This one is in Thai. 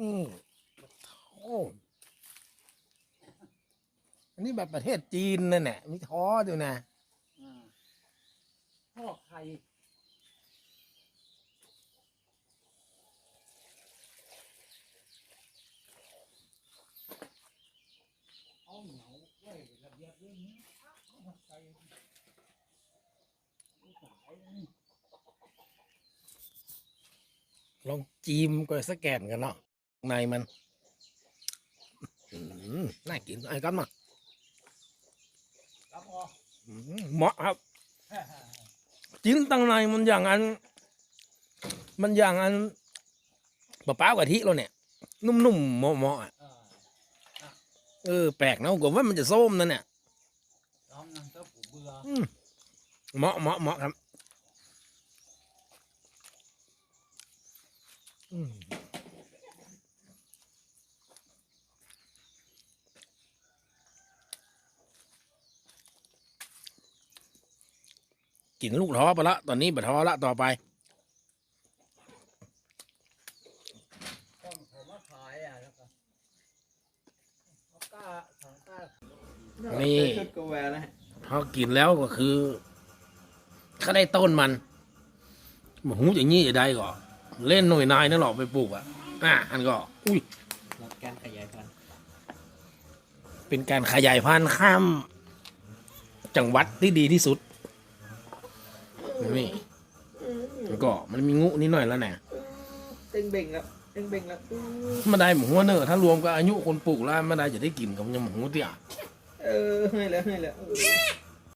อืมโอ้อันนี้แบบประเทศจีนนั่นแหละมีท้ออยู่นะอ่าพ่อไข่เอาเหนียวไว้ระเบียบเรื่องนี้เอามาใส่เอาสายนี่ลองจีมก็สแกนกันเนาะ ในมันน่ากินไอ้กันมารับออกอืมเหมาะครับจิ้นตังในมันอย่างอัน มันอย่างอันปะป้ากะทิเราเนี่ย นุ่มๆเหมาะๆอะอ่าเออแปลกนะผมว่ามันจะส้มนั่นเนี่ยเบื่ออืมเหมาะเหมาะเหมาะครับ อืม กินลูกท้อไปละตอนนี้บัท้อละต่อไปนี่พอกินแล้วก็คือถ้าได้ต้นมันหมูอย่างนี้จะได้ก็เล่นหน่วยนายนั่นหรอไปปลูกอะอะอันก็ อุ้ยการขยายพันธุ์เป็นการขยายพันธุ์ข้าม จังหวัดที่ดีที่สุด นี่มันก็มันมีงูนิดหน่อยแล้วเนี่ยเต็งเบ่งแล้วเต็งเบ่งแล้วมาได้หมูหัวเนอะถ้ารวมกับอายุคนปลูกแล้วมาได้จะได้กินกับยังหมูเตี้ยเออให้แล้วให้แล้วเออ